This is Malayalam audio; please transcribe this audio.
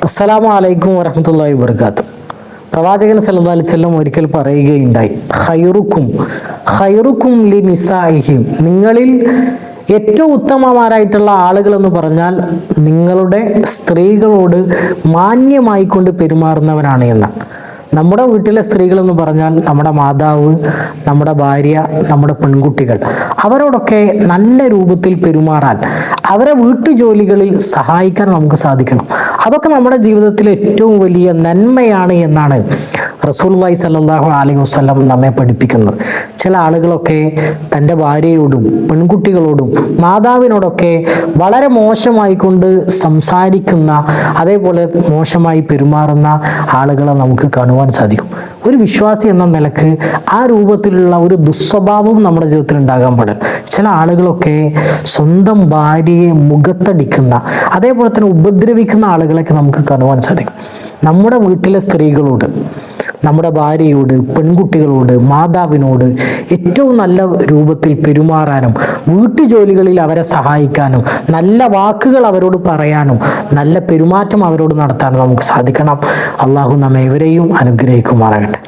അസ്സലാമു അലൈക്കും വറഹമത്തല്ലാഹി വർക്കാത്തു പ്രവാചകൻ സല്ലല്ലാഹു അലൈഹി വസല്ലം ഒരിക്കൽ പറയുകയുണ്ടായി ഹൈറുക്കും ഹൈറുക്കും ലി നിസാഇഹിം. നിങ്ങളിൽ ഏറ്റവും ഉത്തമമാരായിട്ടുള്ള ആളുകൾ എന്ന് പറഞ്ഞാൽ നിങ്ങളുടെ സ്ത്രീകളോട് മാന്യമായിക്കൊണ്ട് പെരുമാറുന്നവരാണ് എന്നാണ്. നമ്മുടെ വീട്ടിലെ സ്ത്രീകൾ എന്ന് പറഞ്ഞാൽ നമ്മുടെ മാതാവ് നമ്മുടെ ഭാര്യ നമ്മുടെ പെൺകുട്ടികൾ. അവരോടൊക്കെ നല്ല രൂപത്തിൽ പെരുമാറാൻ അവരെ വീട്ടുജോലികളിൽ സഹായിക്കാൻ നമുക്ക് സാധിക്കണം. അതൊക്കെ നമ്മുടെ ജീവിതത്തിലെ ഏറ്റവും വലിയ നന്മയാണ് എന്നാണ് റസൂൽല്ലാഹി സല്ലാഹു അലൈഹി വസ്ലം നമ്മെ പഠിപ്പിക്കുന്നത്. ചില ആളുകളൊക്കെ തന്റെ ഭാര്യയോടും പെൺകുട്ടികളോടും മാതാവിനോടൊക്കെ വളരെ മോശമായി കൊണ്ട് സംസാരിക്കുന്ന അതേപോലെ മോശമായി പെരുമാറുന്ന ആളുകളെ നമുക്ക് കാണുവാൻ സാധിക്കും. ഒരു വിശ്വാസി എന്ന നിലയ്ക്ക് ആ രൂപത്തിലുള്ള ഒരു ദുസ്വഭാവം നമ്മുടെ ജീവിതത്തിൽ ഉണ്ടാകാൻ പാടില്ല. ചില ആളുകളൊക്കെ സ്വന്തം ഭാര്യയെ മുഖത്തടിക്കുന്ന അതേപോലെ തന്നെ ഉപദ്രവിക്കുന്ന ആളുകളൊക്കെ നമുക്ക് കാണുവാൻ സാധിക്കും. നമ്മുടെ വീട്ടിലെ സ്ത്രീകളോട് നമ്മുടെ ഭാര്യയോട് പെൺകുട്ടികളോട് മാതാവിനോട് ഏറ്റവും നല്ല രൂപത്തിൽ പെരുമാറാനും വീട്ടുജോലികളിൽ അവരെ സഹായിക്കാനും നല്ല വാക്കുകൾ അവരോട് പറയാനും നല്ല പെരുമാറ്റം അവരോട് നടത്താനും നമുക്ക് സാധിക്കണം. അള്ളാഹു നമ്മെ ഇവരെയും അനുഗ്രഹിക്കുമാറാകട്ടെ.